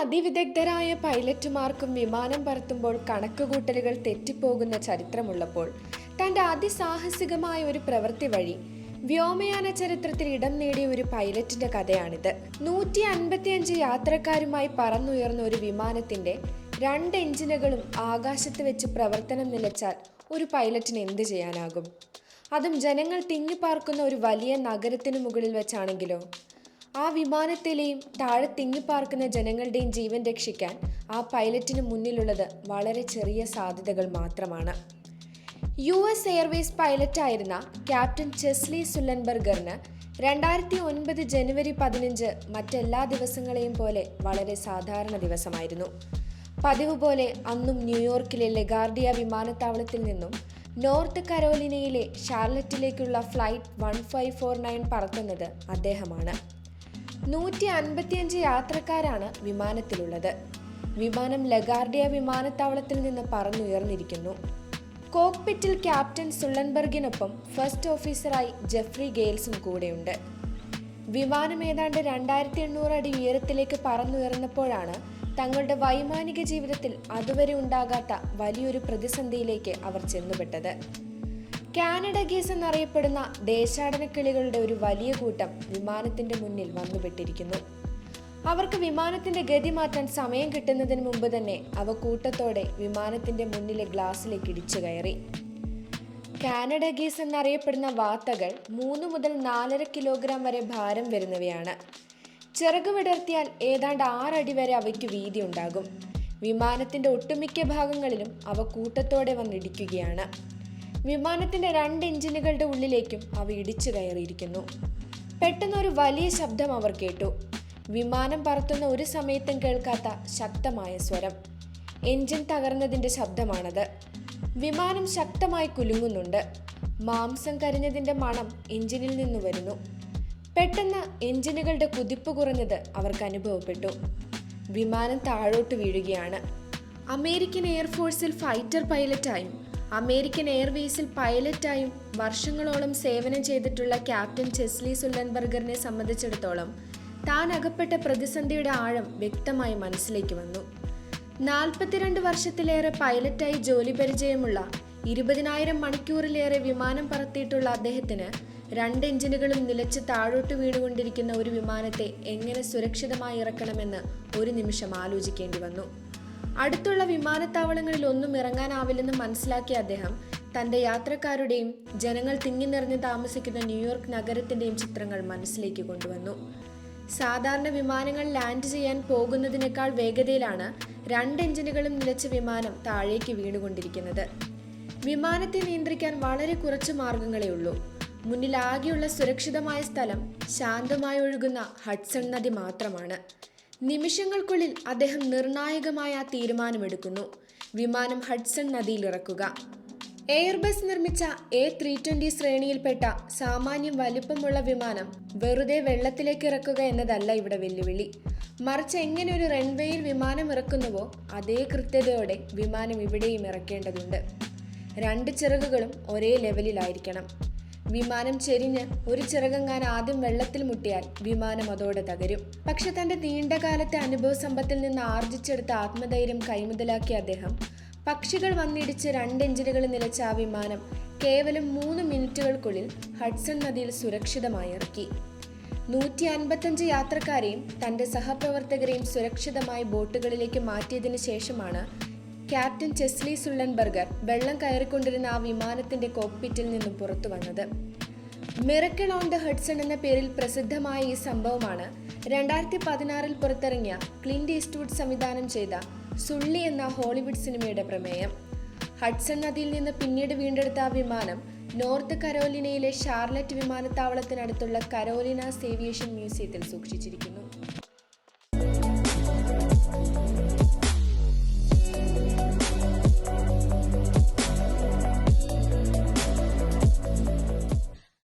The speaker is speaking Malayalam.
അതിവിദഗ്ധരായ പൈലറ്റുമാർക്കും വിമാനം പറത്തുമ്പോൾ കണക്കുകൂട്ടലുകൾ തെറ്റിപ്പോകുന്ന ചരിത്രമുള്ളപ്പോൾ തന്റെ അതിസാഹസികമായ ഒരു പ്രവൃത്തി വഴി വ്യോമയാന ചരിത്രത്തിൽ ഇടം നേടിയ ഒരു പൈലറ്റിന്റെ കഥയാണിത്. നൂറ്റി അൻപത്തിയഞ്ച് യാത്രക്കാരുമായി പറന്നുയർന്ന ഒരു വിമാനത്തിന്റെ രണ്ട് എഞ്ചിനുകളും ആകാശത്ത് വെച്ച് പ്രവർത്തനം നിലച്ചാൽ ഒരു പൈലറ്റിന് എന്ത് ചെയ്യാനാകും? അതും ജനങ്ങൾ തിങ്ങിപ്പാർക്കുന്ന ഒരു വലിയ നഗരത്തിന് മുകളിൽ വെച്ചാണെങ്കിലോ? ആ വിമാനത്തിലെയും താഴെ തിങ്ങിപ്പാർക്കുന്ന ജനങ്ങളുടെയും ജീവൻ രക്ഷിക്കാൻ ആ പൈലറ്റിന് മുന്നിലുള്ളത് വളരെ ചെറിയ സാധ്യതകൾ മാത്രമാണ്. യു എസ് എയർവേസ് പൈലറ്റായിരുന്ന ക്യാപ്റ്റൻ ചെസ്ലി സുല്ലൻബർഗറിന് രണ്ടായിരത്തി ഒൻപത് ജനുവരി പതിനഞ്ച് മറ്റെല്ലാ ദിവസങ്ങളെയും പോലെ വളരെ സാധാരണ ദിവസമായിരുന്നു. പതിവ് പോലെ അന്നും ന്യൂയോർക്കിലെ ലെഗാർഡിയ വിമാനത്താവളത്തിൽ നിന്നും നോർത്ത് കരോലിനയിലെ ഷാർലറ്റിലേക്കുള്ള flight one five four nine പറത്തുന്നത് അദ്ദേഹമാണ്. നൂറ്റി അൻപത്തിയഞ്ച് യാത്രക്കാരാണ് വിമാനത്തിലുള്ളത്. വിമാനം ലഗാർഡിയ വിമാനത്താവളത്തിൽ നിന്ന് പറന്നുയർന്നിരിക്കുന്നു. കോക്പിറ്റിൽ ക്യാപ്റ്റൻ സുള്ളൻബർഗിനൊപ്പം ഫസ്റ്റ് ഓഫീസറായി ജെഫ്രി ഗെയിൽസും കൂടെയുണ്ട്. വിമാനം ഏതാണ്ട് രണ്ടായിരത്തി എണ്ണൂറ് അടി ഉയരത്തിലേക്ക് പറന്നുയർന്നപ്പോഴാണ് തങ്ങളുടെ വൈമാനിക ജീവിതത്തിൽ അതുവരെ ഉണ്ടാകാത്ത വലിയൊരു പ്രതിസന്ധിയിലേക്ക് അവർ ചെന്നുപെട്ടത്. കാനഡ ഗീസ് എന്നറിയപ്പെടുന്ന ദേശാടന കിളികളുടെ ഒരു വലിയ കൂട്ടം വിമാനത്തിന്റെ മുന്നിൽ വന്നുപെട്ടിരിക്കുന്നു. അവർക്ക് വിമാനത്തിന്റെ ഗതി മാറ്റാൻ സമയം കിട്ടുന്നതിന് മുമ്പ് തന്നെ അവ കൂട്ടത്തോടെ വിമാനത്തിന്റെ മുന്നിലെ ഗ്ലാസ്സിലേക്ക് ഇടിച്ചു കയറി. കാനഡ ഗീസ് എന്നറിയപ്പെടുന്ന വാത്തകൾ മൂന്ന് മുതൽ നാലര കിലോഗ്രാം വരെ ഭാരം വരുന്നവയാണ്. ചിറക് വിടർത്തിയാൽ ഏതാണ്ട് ആറടി വരെ അവയ്ക്ക് വീതി ഉണ്ടാകും. വിമാനത്തിന്റെ ഒട്ടുമിക്ക ഭാഗങ്ങളിലും അവ കൂട്ടത്തോടെ വന്നിടിക്കുകയാണ്. വിമാനത്തിന്റെ രണ്ട് എഞ്ചിനുകളുടെ ഉള്ളിലേക്കും അവ ഇടിച്ചു കയറിയിരിക്കുന്നു. പെട്ടെന്നൊരു വലിയ ശബ്ദം അവർ കേട്ടു. വിമാനം പറത്തുന്ന ഒരു സമയത്തും കേൾക്കാത്ത ശക്തമായ സ്വരം. എഞ്ചിൻ തകർന്നതിന്റെ ശബ്ദമാണത്. വിമാനം ശക്തമായി കുലുങ്ങുന്നുണ്ട്. മാംസം കരിഞ്ഞതിന്റെ മണം എഞ്ചിനിൽ നിന്ന് വരുന്നു. പെട്ടെന്ന് എഞ്ചിനുകളുടെ കുതിപ്പ് കുറഞ്ഞത് അവർക്ക് അനുഭവപ്പെട്ടു. വിമാനം താഴോട്ട് വീഴുകയാണ്. അമേരിക്കൻ എയർഫോഴ്സിൽ ഫൈറ്റർ പൈലറ്റായും അമേരിക്കൻ എയർവേസിൽ പൈലറ്റായും വർഷങ്ങളോളം സേവനം ചെയ്തിട്ടുള്ള ക്യാപ്റ്റൻ ചെസ്ലി സുല്ലൻബർഗറിനെ സംബന്ധിച്ചിടത്തോളം താൻ അകപ്പെട്ട പ്രതിസന്ധിയുടെ ആഴം വ്യക്തമായി മനസ്സിലേക്ക് വന്നു. നാൽപ്പത്തിരണ്ട് വർഷത്തിലേറെ പൈലറ്റായി ജോലി പരിചയമുള്ള ഇരുപതിനായിരം മണിക്കൂറിലേറെ വിമാനം പറത്തിയിട്ടുള്ള അദ്ദേഹത്തിന് രണ്ട് എഞ്ചിനുകളും നിലച്ച് താഴോട്ട് വീണുകൊണ്ടിരിക്കുന്ന ഒരു വിമാനത്തെ എങ്ങനെ സുരക്ഷിതമായി ഇറക്കണമെന്ന് ഒരു നിമിഷം ആലോചിക്കേണ്ടി വന്നു. അടുത്തുള്ള വിമാനത്താവളങ്ങളിൽ ഒന്നും ഇറങ്ങാനാവില്ലെന്ന് മനസ്സിലാക്കിയ അദ്ദേഹം തന്റെ യാത്രക്കാരുടെയും ജനങ്ങൾ തിങ്ങി നിറഞ്ഞ് താമസിക്കുന്ന ന്യൂയോർക്ക് നഗരത്തിന്റെയും ചിത്രങ്ങൾ മനസ്സിലേക്ക് കൊണ്ടുവന്നു. സാധാരണ വിമാനങ്ങൾ ലാൻഡ് ചെയ്യാൻ പോകുന്നതിനേക്കാൾ വേഗതയിലാണ് രണ്ട് എഞ്ചിനുകളും നിലച്ച വിമാനം താഴേക്ക് വീണുകൊണ്ടിരിക്കുന്നത്. വിമാനത്തെ നിയന്ത്രിക്കാൻ വളരെ കുറച്ച് മാർഗങ്ങളേ ഉള്ളൂ. മുന്നിലാകെയുള്ള സുരക്ഷിതമായ സ്ഥലം ശാന്തമായി ഒഴുകുന്ന ഹഡ്സൺ നദി മാത്രമാണ്. നിമിഷങ്ങൾക്കുള്ളിൽ അദ്ദേഹം നിർണായകമായ തീരുമാനമെടുക്കുന്നു. വിമാനം ഹഡ്സൺ നദിയിൽ ഇറക്കുക എയർബസ് നിർമ്മിച്ച എ ത്രീ ട്വന്റി ശ്രേണിയിൽപ്പെട്ട സാമാന്യം വലിപ്പമുള്ള വിമാനം വെറുതെ വെള്ളത്തിലേക്ക് ഇറക്കുക എന്നതല്ല ഇവിടെ വെല്ലുവിളി. മറിച്ച് എങ്ങനെ ഒരു റൺവേയിൽ വിമാനം ഇറക്കുന്നുവോ അതേ കൃത്യതയോടെ വിമാനം ഇവിടെയും ഇറക്കേണ്ടതുണ്ട്. രണ്ട് ചിറകുകളും ഒരേ ലെവലിലായിരിക്കണം. വിമാനം ചെരിഞ്ഞ് ഒരു ചിറകങ്ങാൻ ആദ്യം വെള്ളത്തിൽ മുട്ടിയാൽ വിമാനം അതോടെ തകരും. പക്ഷെ തന്റെ നീണ്ടകാലത്തെ അനുഭവ സമ്പത്തിൽ നിന്ന് ആർജിച്ചെടുത്ത ആത്മധൈര്യം കൈമുതലാക്കിയ അദ്ദേഹം പക്ഷികൾ വന്നിടിച്ച് രണ്ട് എഞ്ചിനുകൾ നിലച്ച ആ വിമാനം കേവലം മൂന്ന് മിനിറ്റുകൾക്കുള്ളിൽ ഹഡ്സൺ നദിയിൽ സുരക്ഷിതമായി ഇറക്കി. നൂറ്റി അൻപത്തഞ്ച് യാത്രക്കാരെയും തന്റെ സഹപ്രവർത്തകരെയും സുരക്ഷിതമായി ബോട്ടുകളിലേക്ക് മാറ്റിയതിനു ശേഷമാണ് ക്യാപ്റ്റൻ ചെസ്ലി സുള്ളൻബർഗർ വെള്ളം കയറിക്കൊണ്ടിരുന്ന ആ വിമാനത്തിന്റെ കോക്പിറ്റിൽ നിന്നും പുറത്തു വന്നത്. മിറക്കിൾ ഓൺ ദ ഹഡ്സൺ എന്ന പേരിൽ പ്രസിദ്ധമായ ഈ സംഭവമാണ് രണ്ടായിരത്തി പതിനാറിൽ പുറത്തിറങ്ങിയ ക്ലിൻഡ് ഈസ്റ്റ്വുഡ് സംവിധാനം ചെയ്ത സുള്ളി എന്ന ഹോളിവുഡ് സിനിമയുടെ പ്രമേയം. ഹഡ്സൺ നദിയിൽ നിന്ന് പിന്നീട് വീണ്ടെടുത്ത ആ വിമാനം നോർത്ത് കരോലിനയിലെ ഷാർലറ്റ് വിമാനത്താവളത്തിനടുത്തുള്ള കരോലിന സേവിയേഷൻ മ്യൂസിയത്തിൽ സൂക്ഷിച്ചിരിക്കുന്നു.